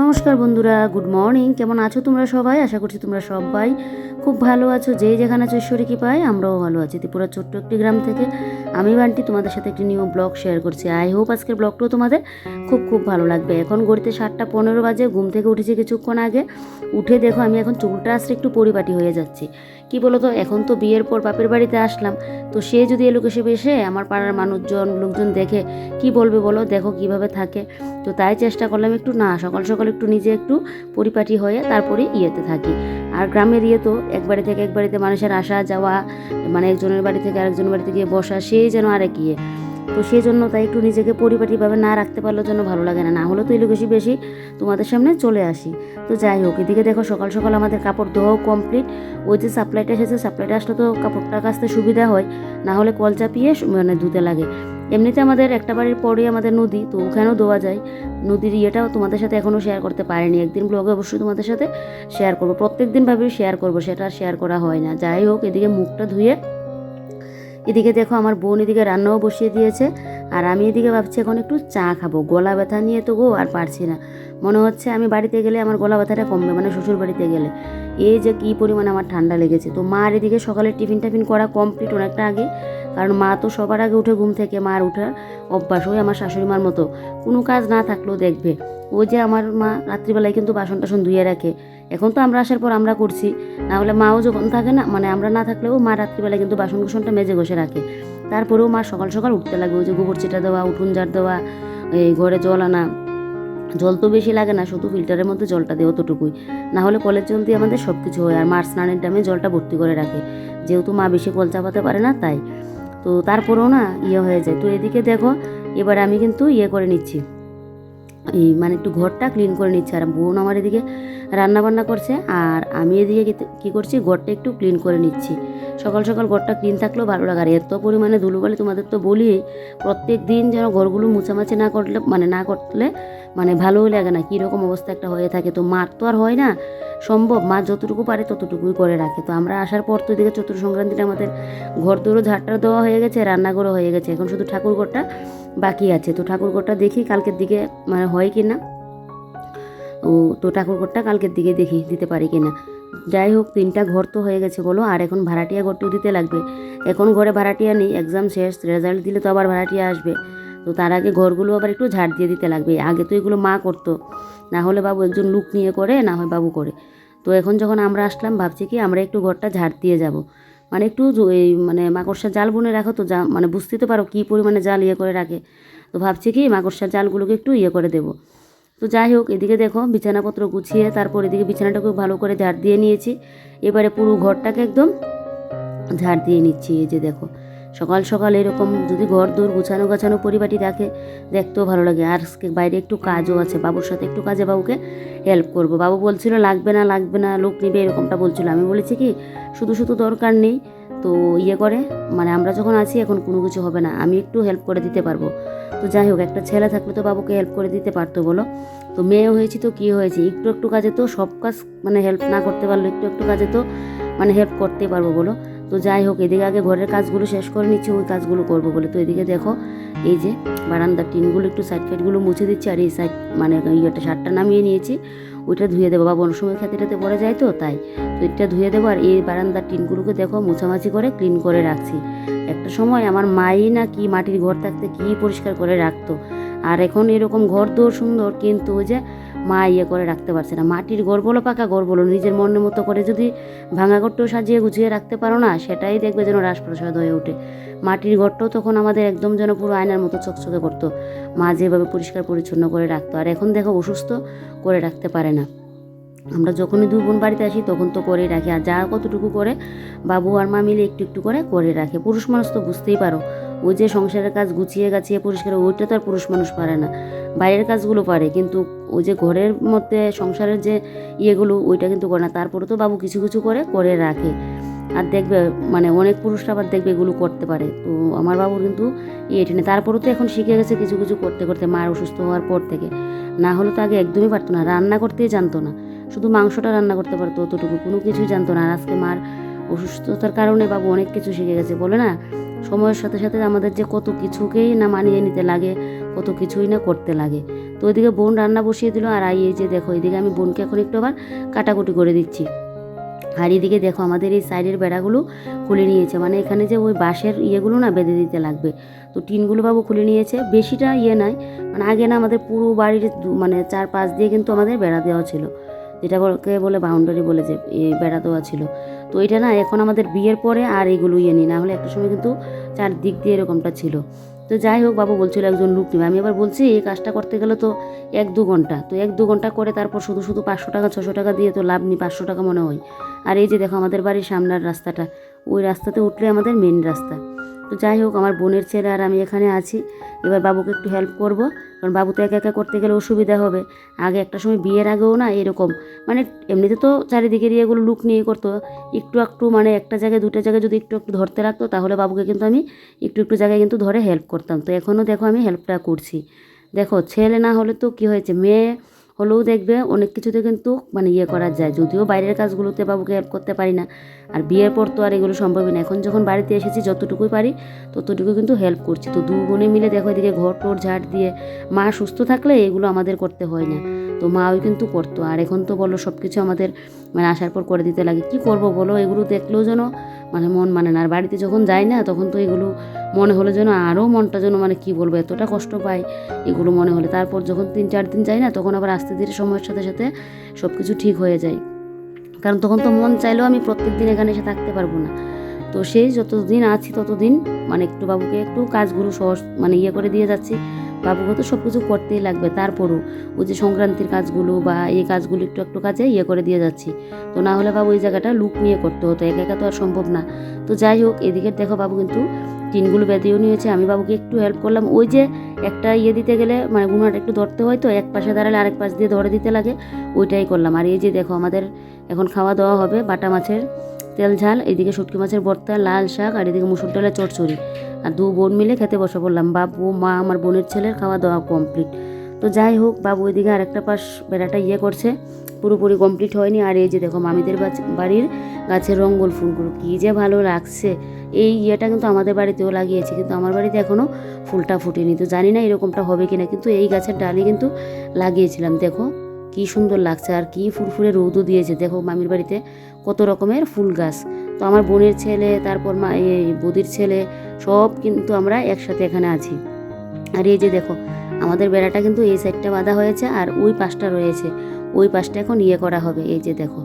নমস্কার বন্ধুরা, good morning. কেমন আছো তোমরা সবাই? আশা করছি তোমরা সবাই খুব ভালো আছো। যেই যেখানে আছো ঈশ্বরী কৃপায়, আমরাও ভালো আছি। ত্রিপুরা ছোট্ট একটি গ্রাম থেকে আমি বান্টি, তোমাদের সাথে একটি নিউ ব্লগ শেয়ার করছি। আই হোপ আজকের ব্লগটাও তোমাদের খুব খুব ভালো লাগবে। এখন গড়িতে সাতটা পনেরো বাজে, ঘুম থেকে উঠেছি কিছুক্ষণ আগে। উঠে দেখো, আমি এখন চুলটা আসলে একটু পরিপাটি হয়ে যাচ্ছি। কি বলো তো এখন তো বিয়ের পর বাপের বাড়িতে আসলাম। তো সে যদি এ লোকেশে এসে আমার পাড়ার মানুষজন, লোকজন দেখে কি বলবে বলো? দেখো কীভাবে থাকে। তো তাই চেষ্টা করলাম একটু না, সকাল সকাল একটু নিজে একটু পরিপাটি হয়ে তারপরে ইয়েতে থাকি। আর গ্রামের ইয়ে তো, এক বাড়ি থেকে এক বাড়িতে মানুষের আসা, যাওয়া মানে একজনের বাড়ি থেকে আরেকজনের বাড়িতে গিয়ে বসা সেই যেন আরেক ইয়ে। তো সেই জন্য তাই একটু নিজেকে পরিপাটিভাবে না রাখতে পারলেও জন্য ভালো লাগে না। না হলে তো এগুলো বেশি তোমাদের সামনে চলে আসি। তো যাই হোক, এদিকে দেখো সকাল সকাল আমাদের কাপড় ধোয়াও কমপ্লিট ওই যে সাপ্লাইটা এসেছে সাপ্লাইটা আসলে তো কাপড়টা কাচতে সুবিধা হয়, না হলে কল চাপিয়ে মানে ধুতে লাগে। এমনিতে আমাদের একটা বাড়ির পরেই আমাদের নদী, তো ওখানেও ধোয়া যায়। নদীর ইয়েটাও তোমাদের সাথে এখনও শেয়ার করতে পারিনি। একদিন ব্লগে অবশ্যই তোমাদের সাথে শেয়ার করব। প্রত্যেক দিন শেয়ার করব, সেটা শেয়ার করা হয় না। যাই হোক, এদিকে মুখটা ধুয়ে এদিকে দেখো আমার বোন এদিকে রান্নাও বসিয়ে দিয়েছে, আর আমি এদিকে ভাবছি এখন একটু চা খাব। গলা ব্যথা নিয়ে তো গো আর পারছি না। মনে হচ্ছে আমি বাড়িতে গেলে আমার গলা ব্যথাটা কমবে মানে শ্বশুর বাড়িতে গেলে। এই যে কী পরিমাণে আমার ঠান্ডা লেগেছে। তো মার এদিকে সকালে টিফিন টাফিন করা কমপ্লিট অনেকটা আগে, কারণ মা তো সবার আগে উঠে ঘুম থেকে, মার উঠার অভ্যাস, ওই আমার শাশুড়ি মার মতো। কোনো কাজ না থাকলেও দেখবে। ও যে আমার মা রাত্রিবেলায় কিন্তু বাসন টাসন ধুয়ে রাখে। এখন তো আমরা আসার পর আমরা করছি। না হলে মাও যখন থাকে না মানে আমরা না থাকলেও মা রাত্রিবেলায় কিন্তু বাসন কুসনটা মেজে ঘষে রাখে। তারপরেও মা সকাল সকাল উঠতে লাগে, ওই যে গোবর চিটা দেওয়া, উঠুন ঝাড় দেওয়া, এই ঘরে জল আনা। জল তো বেশি লাগে না, শুধু ফিল্টারের মধ্যে জলটা দেয় অতটুকুই। না হলে কলের জল দিয়ে আমাদের সব কিছু হয়, আর মার স্নানের টাইমে জলটা ভর্তি করে রাখে। যেহেতু মা বেশি কল চাপাতে পারে না, তাই। তো তারপরেও না ইয়ে হয়ে যায়। তো এদিকে দেখো, এবার আমি কিন্তু ইয়ে করে নিচ্ছি। এই মানে একটু ঘরটা ক্লিন করে নিচ্ছি। আর বোন আমার এদিকে রান্না বান্না করছে আর আমি এদিকে কি- করছি, ঘরটা একটু ক্লিন করে নিচ্ছি। সকাল সকাল ঘরটা ক্লিন থাকলেও ভালো লাগে আর এত পরিমাণে ধুলোবালি তোমাদের তো বলি, প্রত্যেক দিন যেন ঘরগুলো মুছামাছি না করলে মানে না করলে মানে ভালোই লাগে না। কীরকম অবস্থা একটা হয়ে থাকে। তো মার তো আর হয় না। সম্ভব, মা যতটুকু পারে ততটুকুই করে রাখে। তো আমরা আসার পর তো এদিকে চতুর সংক্রান্তিটা আমাদের ঘর দৌড়ো ঝাড়টা দেওয়া হয়ে গেছে, রান্নাঘরও হয়ে গেছে। এখন শুধু ঠাকুরঘরটা বাকি আছে। তো ঠাকুরঘরটা দেখি কালকের দিকে মানে হয় কি না ও তো ঠাকুরঘরটা কালকের দিকে দেখি দিতে পারি কি না যাই হোক, তিনটা ঘর তো হয়ে গেছে বলো, আর এখন ভাড়াটিয়া ঘরটিও দিতে লাগবে। এখন ঘরে ভাড়াটিয়া নেই এক্সাম শেষ রেজাল্ট দিলে তো আবার ভাড়াটিয়া আসবে। তো তার আগে ঘরগুলো আবার একটু ঝাড় দিয়ে দিতে লাগবে, আগে তো এগুলো মা করতো। না হলে বাবু একজন লুক নিয়ে করে, না হয় বাবু করে। তো এখন যখন আমরা আসলাম, ভাবছি কি আমরা একটু ঘরটা ঝাড় দিয়ে যাব। মানে একটু এই মানে মাকড়সার জাল বুনে রাখো তো, যা মানে বুঝতে তো পারো কী পরিমাণে জাল ইয়ে করে রাখে। তো ভাবছি কি মাকড়সার জালগুলোকে একটু ইয়ে করে দেবো। তো যাই হোক, এদিকে দেখো বিছানাপত্র গুছিয়ে তারপর এদিকে বিছানাটাকে ভালো করে ঝাড় দিয়ে নিয়েছি। এবারে পুরো ঘরটাকে একদম ঝাড় দিয়ে নিচ্ছি, এই যে দেখো। সকাল সকাল এরকম যদি ঘর দৌড় গুছানো গাছানো পরিপাটি রাখে দেখতেও ভালো লাগে। আর বাইরে একটু কাজও আছে, বাবুর সাথে একটু কাজে বাবুকে হেল্প করব। বাবু বলছিল, লাগবে না লাগবে না, লোক নিবে, এরকমটা বলছিল। আমি বলেছি কি, শুধু শুধু দরকার নেই তো ইয়ে করে মানে আমরা যখন আছি এখন কোনো কিছু হবে না, আমি একটু হেল্প করে দিতে পারব। তো যাই হোক, একটা ছেলে থাকলে তো বাবুকে হেল্প করে দিতে পারতো বলো। তো মেয়ে হয়েছি তো কী হয়েছে? একটু একটু কাজে তো সব কাজ মানে হেল্প না করতে পারল একটু একটু কাজে তো মানে হেল্প করতে পারব বলো। তো যাই হোক, এদিকে আগে ঘরের কাজগুলো শেষ করে নিচ্ছি, ওই কাজগুলো করব বলে। তো এদিকে দেখো, এই যে বারান্দার টিনগুলো একটু সাইড ফাইডগুলো মুছে দিচ্ছি, আর এই সাইড মানে ইয়েটা, শার্টটা নামিয়ে নিয়েছি, ওইটা ধুয়ে দেবো। বাবা অন্য সময় খেতে টেতে পড়ে যায় তো, তাই। তো এটা ধুয়ে দেবো আর এই বারান্দার টিনগুলোকে দেখো মোছামাছি করে ক্লিন করে রাখছি। একটা সময় আমার মাই না কি মাটির ঘর থাকতে কি পরিষ্কার করে রাখতো। আর এখন এরকম ঘর দৌড় সুন্দর, কিন্তু ওই যে মা ইয়ে করে রাখতে পারছে না। মাটির ঘর বলো, পাকা ঘর বলো, নিজের মনের মতো করে যদি ভাঙা ঘরটাও সাজিয়ে গুছিয়ে রাখতে পারো না, সেটাই দেখবে যেন রাসপ্রসাদ হয়ে ওঠে। মাটির ঘরটাও তখন আমাদের একদম যেন পুরো আয়নার মতো চকচকে করতো। মা যেভাবে পরিষ্কার পরিচ্ছন্ন করে রাখতো। আর এখন দেখো অসুস্থ করে রাখতে পারে না। আমরা যখনই দুই বোন বাড়িতে আসি, তখন তো করেই রাখি। আর যা কতটুকু করে, বাবু আর মা মিলে একটু একটু করে করে রাখে। পুরুষ মানুষ তো বুঝতেই পারো, ওই যে সংসারের কাজ গুছিয়ে গাছিয়ে পরিষ্কার, ওইটা তো আর পুরুষ মানুষ পারে না। বাইরের কাজগুলো পারে, কিন্তু ওই যে ঘরের মধ্যে সংসারের যে ইয়েগুলো, ওইটা কিন্তু করে না। তারপরে তো বাবু কিছু কিছু করে করে রাখে। আর দেখবে মানে অনেক পুরুষরা আবার দেখবে এগুলো করতে পারে। তো আমার বাবুর কিন্তু এটি নেই তারপরেও তো এখন শিখে গেছে কিছু কিছু করতে করতে। মার অসুস্থ হওয়ার পর থেকে। না হলে তো আগে একদমই পারতো না। রান্না করতেই জানতো না। শুধু মাংসটা রান্না করতে পারতো অতটুকু, কোনো কিছুই জানতো না। আর আজকে মার অসুস্থতার কারণে বাবু অনেক কিছু শিখে গেছে, বলে না? সময়ের সাথে সাথে আমাদের যে কত কিছুকেই না মানিয়ে নিতে লাগে, কত কিছুই না করতে লাগে। তো ওইদিকে বোন রান্না বসিয়ে দিল, আর আই এই যে দেখো, এদিকে আমি বোনকে এখন একটু আবার কাটাকুটি করে দিচ্ছি। আর এদিকে দেখো, আমাদের এই সাইডের বেড়াগুলো খুলে নিয়েছে। মানে এখানে যে ওই বাঁশের ইয়েগুলো না বেঁধে দিতে লাগবে। তো টিনগুলো বাবু খুলে নিয়েছে। বেশিটা ইয়ে নাই। মানে আগে না আমাদের পুরো বাড়ির মানে চার পাঁচ দিয়ে কিন্তু আমাদের বেড়া দেওয়া ছিল। যেটা বলকে বলে বাউন্ডারি বলে যে বেড়া দেওয়া ছিল। তো এটা না এখন আমাদের বিয়ের পরে আর এগুলো ইয়ে নি না হলে একটা সময় কিন্তু চারদিক দিয়ে এরকমটা ছিল। তো যাই হোক, বাবু বলছিল একজন লোক নেবে। আমি এবার বলছি, এই কাজটা করতে গেলে তো এক দু ঘণ্টা। তো এক দু ঘণ্টা করে তারপর শুধু শুধু পাঁচশো টাকা, ছশো টাকা দিয়ে তো লাভ নেই, পাঁচশো টাকা মনে হয়। আর এই যে দেখো আমাদের বাড়ির সামনের রাস্তাটা, ওই রাস্তাতে উঠলে আমাদের মেন রাস্তা। তো যাই হোক, আমার বোনের ছেলে আর আমি এখানে আছি। এবার বাবুকে একটু হেল্প করব। কারণ বাবু তো একা একা করতে গেলে অসুবিধা হবে। আগে একটা সময় বিয়ের আগেও না এরকম। মানে এমনিতে তো চারিদিকের ইয়েগুলো লুক নিয়ে করতো। একটু একটু মানে একটা জায়গায় দুটো জায়গায় যদি একটু একটু ধরতে লাগতো, তাহলে বাবুকে কিন্তু আমি একটু একটু জায়গায় কিন্তু ধরে হেল্প করতাম। তো এখনও দেখো আমি হেল্পটা করছি। দেখো, ছেলে না হলে তো কি হয়েছে? মেয়ে হলেও দেখবে অনেক কিছুতে কিন্তু মানে ইয়ে করা যায়। যদিও বাইরের কাজগুলোতে বাবুকে হেল্প করতে পারি না। আর বিয়ের পর তো আর এগুলো সম্ভবই না। এখন যখন বাড়িতে এসেছি, যতটুকুই পারি ততটুকু কিন্তু হেল্প করছি। তো দু বোনে মিলে দেখো এদিকে ঘর টোর ঝাড় দিয়ে মা সুস্থ থাকলে এগুলো আমাদের করতে হয় না। তো মাও কিন্তু করতো। আর এখন তো বলো সব কিছু আমাদের মানে আসার পর করে দিতে লাগে। কি করব বলো? এগুলো দেখলেও যেন মানে মন মানে না। আর বাড়িতে যখন যাই না, তখন তো এগুলো মনে হলে যেন আরও মনটা যেন মানে কি বলব, এতটা কষ্ট পাই এগুলো মনে হলে। তারপর যখন তিন, চার দিন যাই না, তখন আবার আস্তে ধীরে সময়ের সাথে সাথে সব কিছু ঠিক হয়ে যায়। কারণ তখন তো মন চাইলেও আমি প্রত্যেক দিন এখানে এসে থাকতে পারব না। তো সেই যতদিন আছি ততদিন মানে একটু বাবুকে একটু কাজগুলো সহজ মানে ইয়ে করে দিয়ে যাচ্ছি। বাবুকে তো সব কিছু করতেই লাগবে, তারপরও ওই যে সংক্রান্তির কাজগুলো বা এই কাজগুলো একটু একটু কাজে ইয়ে করে দিয়ে যাচ্ছি। তো না হলে বাবু এই জায়গাটা লুক নিয়ে করতে হতো, একা একা তো আর সম্ভব না। তো যাই হোক, এদিকে দেখো বাবু কিন্তু টিনগুলো বেঁধেও নিয়েছে, আমি বাবুকে একটু হেল্প করলাম। ওই যে একটা ইয়ে দিতে গেলে মানে গুনাটা একটু ধরতে হয় তো, এক পাশে দাঁড়ালে আরেক পাশ দিয়ে ধরে দিতে লাগে, ওইটাই করলাম। আর এই যে দেখো আমাদের এখন খাওয়া দাওয়া হবে, বাটা মাছের তেল, ঝাল, এদিকে শুটকি মাছের ভর্তা, লাল শাক, আর এদিকে মুসুর ডালের চটচড়ি। আর দু বোন মিলে খেতে বসে পড়লাম। বাবু, মা, আমার বোনের ছেলের খাওয়া দাওয়া কমপ্লিট তো যাই হোক, বাবু ওইদিকে আরেকটা পাশ বেড়াটা ইয়ে করছে। পুরোপুরি কমপ্লিট হয়নি। আর এই যে দেখো, মামিদের বাড়ির গাছের রঙ্গল ফুলগুলো কী যে ভালো লাগছে। এই ইয়েটা কিন্তু আমাদের বাড়িতেও লাগিয়েছি। কিন্তু আমার বাড়িতে এখনও ফুলটা ফুটেনি। তো জানি না এরকমটা হবে কি না কিন্তু এই গাছের ডালি কিন্তু লাগিয়েছিলাম। দেখো কি সুন্দর লাগছে আর কি ফুরফুরে রৌদও দিয়েছে। দেখো মামির বাড়িতে কত রকমের ফুল গাছ। তো আমার বোনের ছেলে, তারপর মা, এই বদির ছেলে, সব কিন্তু আমরা একসাথে এখানে আছি। আর এই যে দেখো, আমাদের বেড়াটা কিন্তু এই সাইডটা বাঁধা হয়েছে আর ওই পাশটা রয়েছে। ওই পাশটা এখন ইয়ে করা হবে। এই যে দেখো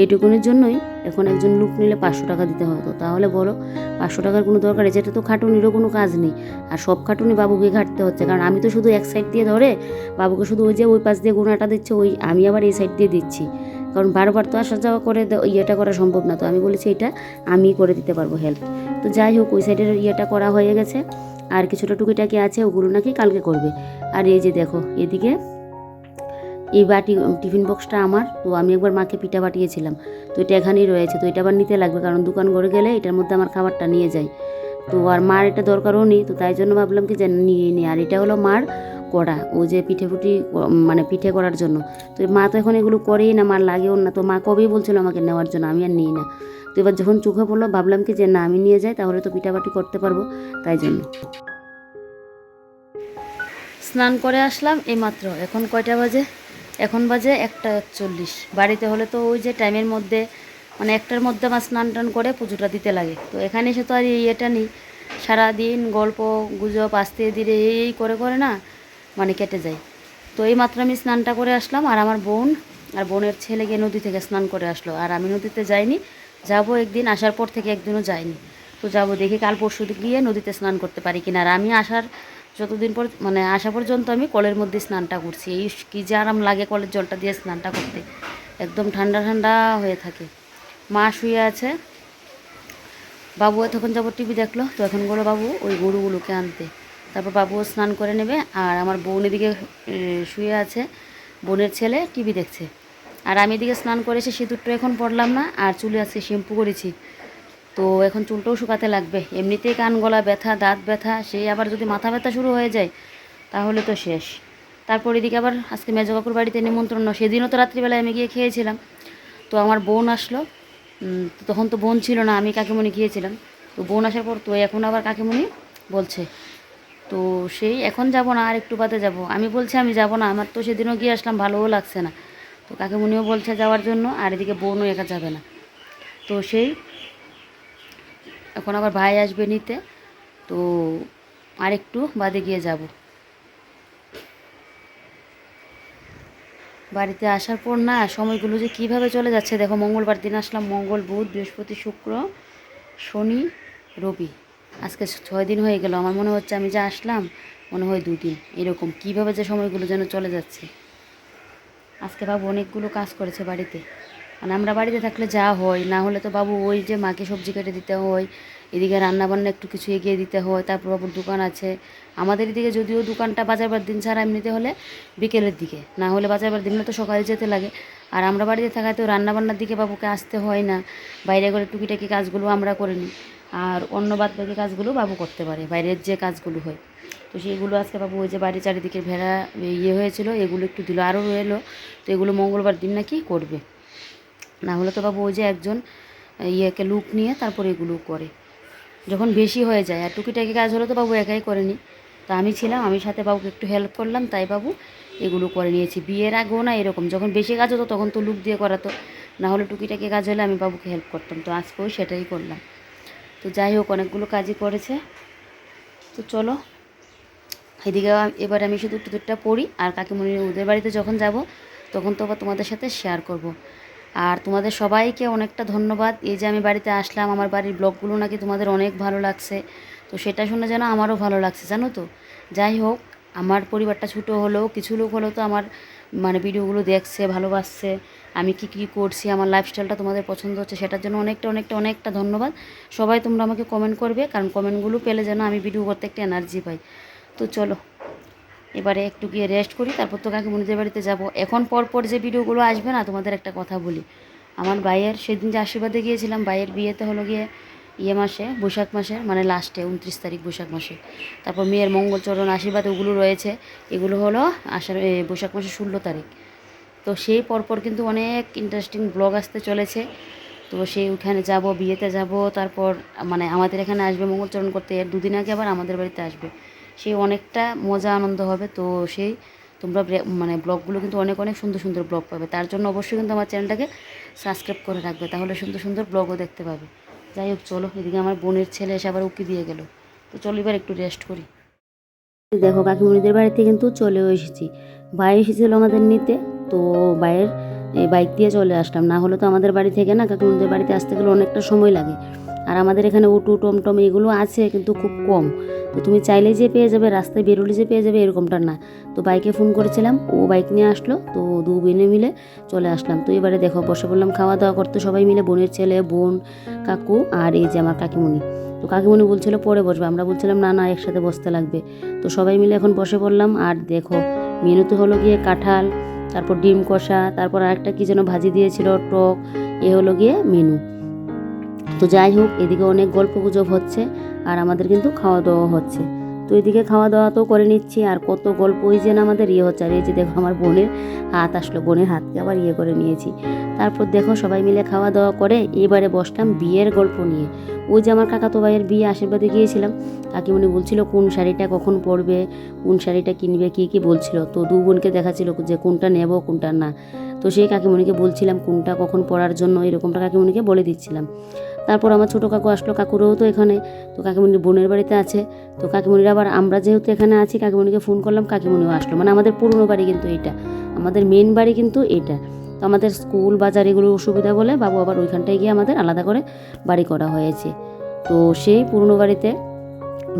এইটুকুনের জন্যই এখন একজন লোক নিলে পাঁচশো টাকা দিতে হতো তাহলে বলো, পাঁচশো টাকার কোনো দরকার আছে এটা তো খাটুনিরও কোনো কাজ নেই। আর সব খাটুনি বাবুকে ঘাটতে হচ্ছে, কারণ আমি তো শুধু এক সাইড দিয়ে ধরে বাবুকে শুধু ওই যে ওই পাশ দিয়ে গুণাটা দিচ্ছে, ওই আমি আবার এই সাইড দিয়ে দিচ্ছি। কারণ বারবার তো আসা যাওয়া করে ইয়েটা করা সম্ভব না তো। আমি বলেছি এটা আমি করে দিতে পারব হেল্প তো যাই হোক, ওই সাইডের ইয়েটা করা হয়ে গেছে। আর কিছুটা টুকিটাকি আছে, ওগুলো নাকি কালকে করবে। আর এই যে দেখো, এদিকে এই বাটি, টিফিন বক্সটা আমার, তো আমি একবার মাকে পিঠা পাঠিয়েছিলাম। তো এটা এখানেই রয়েছে, তো এটা আবার নিতে লাগবে, কারণ দোকান ঘরে গেলে এটার মধ্যে আমার খাবারটা নিয়ে যায়। তো আর মার এটা দরকারও নেই, তো তাই জন্য ভাবলাম কি যে নিয়ে নিই। আর এটা হলো মার কড়া, ও যে পিঠে ফুটি মানে পিঠে করার জন্য। তো মা তো এখন এগুলো করেই না, মার লাগেও না, তো মা কবেই বলছিল আমাকে নেওয়ার জন্য, আমি আর নিই না। তো এবার যখন চোখে পড়ল, ভাবলাম কি যে না, আমি নিয়ে যাই, তাহলে তো পিঠাপাটি করতে পারব, তাই জন্য। স্নান করে আসলাম এইমাত্র এখন কয়টা বাজে? এখন বাজে একটা একচল্লিশ বাড়িতে হলে তো ওই যে টাইমের মধ্যে মানে একটার মধ্যে আমার স্নান টান করে পুজোটা দিতে লাগে। তো এখানে এসে তো আর ইয়েটা নেই। সারাদিন গল্প, গুজব, আস্তে ধীরে এই করে করে না মানে কেটে যায়। তো এই মাত্র আমি স্নানটা করে আসলাম আর আমার বোন, আর বোনের ছেলে গিয়ে নদী থেকে স্নান করে আসলো। আর আমি নদীতে যাইনি, যাব একদিন, আসার পর থেকে একদিনও যাইনি। তো যাব দেখি কাল পরশু গিয়ে নদীতে স্নান করতে পারি কিনা। আর আমি আসার যতদিন পর মানে আসা পর্যন্ত আমি কলের মধ্যে স্নানটা করছি। এই কী যে আরাম লাগে কলের জলটা দিয়ে স্নানটা করতে। একদম ঠান্ডা ঠান্ডা হয়ে থাকে। মা শুয়ে আছে। বাবু তখন যাব টিভি দেখল, তো এখন গেলো বাবু, ওই গরুগুলোকে আনতে। তারপর বাবুও স্নান করে নেবে। আর আমার বোন এদিকে শুয়ে আছে। বোনের ছেলে টিভি দেখছে। আর আমি এদিকে স্নান করে এসে সিঁদুরটা এখন পড়লাম না, আর চুলে আজকে শ্যাম্পু করেছি। তো এখন চুলটাও শুকাতে লাগবে। এমনিতেই কান গলা ব্যথা, দাঁত ব্যথা সেই আবার যদি মাথা ব্যথা শুরু হয়ে যায়, তাহলে তো শেষ। তারপর এদিকে আবার আজকে মেজো কাকুর বাড়িতে নিমন্ত্রণ সেদিনও তো রাত্রিবেলায় আমি গিয়ে খেয়েছিলাম। তো আমার বোন আসলো। তখন তো বোন ছিল না, আমি কাকিমণি গিয়েছিলাম। তো বোন আসার পর তো এখন আবার কাকিমণি বলছে, তো সেই এখন যাব না আর একটু বাদে যাব? আমি বলছি, আমি যাব না, আমার তো সেদিনও গিয়ে আসলাম, ভালোও লাগছে না। তো কাকিমুনিও বলছে যাওয়ার জন্য, আর এদিকে বোনও একা যাবে না। তো সেই এখন আবার ভাই আসবে নিতে, তো আর একটু বাদে গিয়ে যাব। বাড়িতে আসার পর না সময়গুলো যে কীভাবে চলে যাচ্ছে, দেখো মঙ্গলবার দিন আসলাম, মঙ্গল, বুধ, বৃহস্পতি, শুক্র, শনি, রবি। আজকে ছয় দিন হয়ে গেল, আমার মনে হচ্ছে আমি যে আসলাম, মনে হয় দুদিন। এরকম কীভাবে যে সময়গুলো যেন চলে যাচ্ছে। আজকে বাবু অনেকগুলো কাজ করেছে বাড়িতে। মানে আমরা বাড়িতে থাকলে যা হয়, না হলে তো বাবু ওই যে মাকে সবজি কেটে দিতে হয়, এদিকে রান্নাবান্না একটু কিছু এগিয়ে দিতে হয়, তারপর বাবুর দোকান আছে। আমাদের এদিকে যদিও দোকানটা বাজার বার দিন ছাড়া এমনিতে হলে বিকেলের দিকে, না হলে বাজার বার দিন তো সকালে যেতে লাগে। আর আমরা বাড়িতে থাকায় তো রান্নাবান্নার দিকে বাবুকে আসতে হয় না, বাইরে করে টুকিটাকি কাজগুলো আমরা করে নিই। আর অন্য বাদ বাকি কাজগুলো বাবু করতে পারে, বাইরের যে কাজগুলো হয়। তো সেইগুলো আজকে বাবু ওই যে বাড়ির চারিদিকে ভেড়া ইয়ে হয়েছিল, এগুলো একটু দিল আরও রইল, তো এগুলো মঙ্গলবার দিন নাকি করবে। না হলে তো বাবু ওই যে একজন ইয়েকে লুক নিয়ে তারপর এগুলো করে। যখন বেশি হয়ে যায়, আর টুকিটাকি কাজ হলে তো বাবু একাই করেনি। তো আমি ছিলাম, আমি সাথে বাবুকে একটু হেল্প করলাম, তাই বাবু এগুলো করে নিয়েছি। বিয়ের আগেও না এরকম, যখন বেশি কাজ হতো তখন তো লুক দিয়ে করাতো। না হলে টুকিটাকি কাজ হলে আমি বাবুকে হেল্প করতাম, তো আজকেও সেটাই করলাম। তো যাই হোক, অনেকগুলো কাজই করেছে। তো চলো, এদিকে এবার আমি শুধু টুতুরটা পড়ি, আর কাকিমণি ওদের বাড়িতে যখন যাব, তখন তো তোমাদের সাথে শেয়ার করব। আর তোমাদের সবাইকে অনেকটা ধন্যবাদ। এই যে আমি বাড়িতে আসলাম, আমার বাড়ির ব্লগগুলো নাকি তোমাদের অনেক ভালো লাগছে। তো সেটা শুনে যেন আমারও ভালো লাগছে, জানো তো? যাই হোক, আমার পরিবারটা ছোটো হলেও, কিছু লোক হলেও তো আমার মানে ভিডিওগুলো দেখছে, ভালোবাসছে। আমি কি কি করছি, আমার লাইফস্টাইলটা তোমাদের পছন্দ হচ্ছে, সেটার জন্য অনেকটা অনেকটা অনেকটা ধন্যবাদ। সবাই তোমরা আমাকে কমেন্ট করবে, কারণ কমেন্টগুলো পেলে যেন আমি ভিডিও করতে একটা এনার্জি পাই। তো চলো। এবারে একটু গিয়ে রেস্ট করি, তারপর তো কাকিমণিদের বাড়িতে যাব। এখন পরপর যে ভিডিওগুলো আসবে না, তোমাদের একটা কথা বলি। আমার ভাইয়ের সেদিন যে আশীর্বাদে গিয়েছিলাম, ভাইয়ের বিয়েতে হলো গিয়ে ইয়ে মাসে, বৈশাখ মাসের মানে লাস্টে উনত্রিশ তারিখ বৈশাখ মাসে। তারপর মেয়ের মঙ্গলচরণ, আশীর্বাদ ওগুলো রয়েছে। এগুলো হলো আষাঢ় বৈশাখ মাসের ষোলো তারিখ। তো সেই পরপর কিন্তু অনেক ইন্টারেস্টিং ব্লগ আসতে চলেছে। তো সেই ওখানে যাব, বিয়েতে যাব, তারপর মানে আমাদের এখানে আসবে মঙ্গলচরণ করতে দুদিন আগে আবার আমাদের বাড়িতে আসবে। সেই অনেকটা মজা, আনন্দ হবে। তো সেই তোমরা মানে ব্লগগুলো কিন্তু অনেক অনেক সুন্দর সুন্দর ব্লগ পাবে। তার জন্য অবশ্যই কিন্তু আমার চ্যানেলটাকে সাবস্ক্রাইব করে রাখবে। তাহলে সুন্দর সুন্দর ব্লগও দেখতে পাবে। যাই হোক, চলো, এদিকে আমার বোনের ছেলে এসে আবার উকি দিয়ে গেল। তো চলো এবার একটু রেস্ট করি। দেখো, কাকিমণিদের বাড়িতে কিন্তু চলেও এসেছি। ভাই এসেছিল আমাদের নিতে। তো ভাইয়ের এই বাইক দিয়ে চলে আসলাম। না হলে তো আমাদের বাড়ি থেকে না কাকিমণিদের বাড়িতে আসতে গেলে অনেকটা সময় লাগে। আর আমাদের এখানে অটো টমটম এগুলো আছে কিন্তু খুব কম। তো তুমি চাইলেই যে পেয়ে যাবে, রাস্তায় বেরোলে যে পেয়ে যাবে এরকমটা না। তো বাইকে ফোন করেছিলাম, ও বাইক নিয়ে আসলো, তো দু বোনে মিলে চলে আসলাম। তো এবারে দেখো, বসে বললাম খাওয়া দাওয়া করতে সবাই মিলে, বোনের ছেলে, বোন, কাকু আর এই যে আমার কাকিমণি। তো কাকিমণি বলছিল, পরে বসবে। আমরা বলছিলাম, না না, একসাথে বসতে লাগবে। তো সবাই মিলে এখন বসে পড়লাম। আর দেখো মেনুতে হলো গিয়ে কাঁঠাল তারপর ডিম কষা, তারপর আরেকটা কী যেন ভাজি দিয়েছিল টক, এ হলো গিয়ে মেনু। তো যাই হোক, এদিকে অনেক গল্প গুজব হচ্ছে আর আমাদের কিন্তু খাওয়া দাওয়া হচ্ছে। এদিকে খাওয়া দাওয়া তো করে নিচ্ছি। আর কত গল্প ওই যে আমাদের ইয়ে হচ্ছে। আর এই যে দেখো আমার বোনের হাত আসলো। বোনের হাতকে আবার ইয়ে করে নিয়েছি। তারপর দেখো সবাই মিলে খাওয়া দাওয়া করে এবারে বসলাম বিয়ের গল্প নিয়ে। ওই যে আমার কাকাতো ভাইয়ের বিয়ে আশীর্বাদে গিয়েছিলাম। কাকিমণি বলছিল, কোন শাড়িটা কখন পরবে? কোন শাড়িটা কিনবে? কী কী? বলছিল। তো দু বোনকে দেখাচ্ছিল যে কোনটা নেব, কোনটা না। তো সেই কাকিমণিকে বলছিলাম, কোনটা কখন পরার জন্য? এরকমটা কাকিমণিকে বলে দিচ্ছিলাম। তারপর আমার ছোটো কাকু আসলো, কাকুরও তো এখানে। তো কাকিমণির বোনের বাড়িতে আছে। তো কাকিমণির আবার আমরা যেহেতু এখানে আছি, কাকিমণিকে ফোন করলাম, কাকিমণিও আসলো। মানে আমাদের পুরনো বাড়ি কিন্তু এটা আমাদের মেন বাড়ি কিন্তু এটা তো আমাদের স্কুল বাজার এগুলো অসুবিধা বলে বাবু আবার ওইখানটায় গিয়ে আমাদের আলাদা করে বাড়ি করা হয়েছে। তো সেই পুরনো বাড়িতে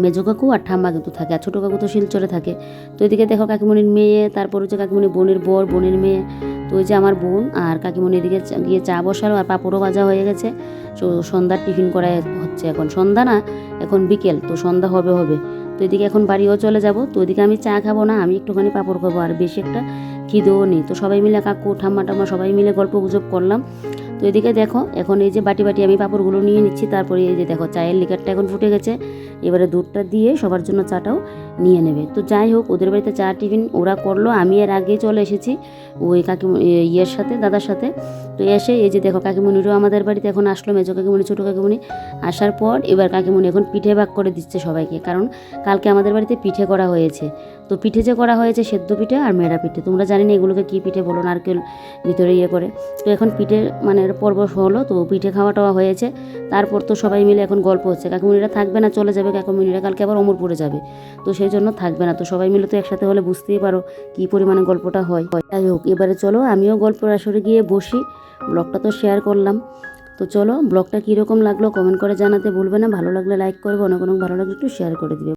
মেজো কাকু আর ঠাম্মা কিন্তু থাকে, আর ছোটো কাকু তো শিলচরে থাকে। তো এদিকে দেখো কাকিমণির মেয়ে, তারপর হচ্ছে কাকিমণির বোনের বর, বোনের মেয়ে, তো ওই যে আমার বোন আর কাকিমণি এদিকে গিয়ে চা বসালো আর পাঁপড়ও ভাজা হয়ে গেছে। তো সন্ধ্যার টিফিন করা হচ্ছে এখন। সন্ধ্যা না, এখন বিকেল, তো সন্ধ্যা হবে হবে। তো এদিকে এখন বাড়িও চলে যাব, তো ওইদিকে আমি চা খাব না, আমি একটুখানি পাঁপড় খাব আর বেশি একটা খিদেও নেই। তো সবাই মিলে কাকু ঠাম্মা টাম্মা সবাই মিলে গল্প গুজব করলাম। তো এদিকে দেখো, এখন এই যে বাটি বাটি আমি পাঁপড়গুলো নিয়ে নিচ্ছি, তারপরে এই যে দেখো চায়ের লিকারটা এখন ফুটে গেছে। এবারে দুধটা দিয়ে সবার জন্য চাটাও নিয়ে নেবে। তো যাই হোক, ওদের বাড়িতে চা টিফিন ওরা করল, আমি এর আগে চলে এসেছি, ওই কাকি ইয়ের সাথে, দাদার সাথে। তো এসে এই যে দেখো কাকিমণিরও আমাদের বাড়িতে এখন আসলো, মেজো কাকিমণি, ছোটো কাকিমণি। আসার পর এবার কাকিমণি এখন পিঠে ভাগ করে দিচ্ছে সবাইকে, কারণ কালকে আমাদের বাড়িতে পিঠে করা হয়েছে। তো পিঠে যে করা হয়েছে সেদ্ধ পিঠে আর মেড়া পিঠে, তোমরা জানি না এগুলোকে কী পিঠে বলো নারকেল ভিতরে ইয়ে করে। তো এখন পিঠে মানে পর্ব হলো, তো পিঠে খাওয়া টাওয়া হয়েছে। তারপর তো সবাই মিলে এখন গল্প হচ্ছে। কাকিমণিরা থাকবে না, চলে যাবে কাকিমণিরা কালকে আবার অমরপুরে যাবে। তো সেই জন্য থাকবে না। তো সবাই মিলে তো একসাথে হলে বুঝতেই পারো কী পরিমাণে গল্পটা হয়। যাই হোক, এবারে চলো, আমিও গল্পের আসরে গিয়ে বসি। ব্লগটা তো শেয়ার করলাম। তো চলো, ব্লগটা কীরকম লাগল কমেন্ট করে জানাতে ভুলবে না। ভালো লাগলে লাইক করবে, অনেক অনেক ভালো লাগলে একটু শেয়ার করে দিবে।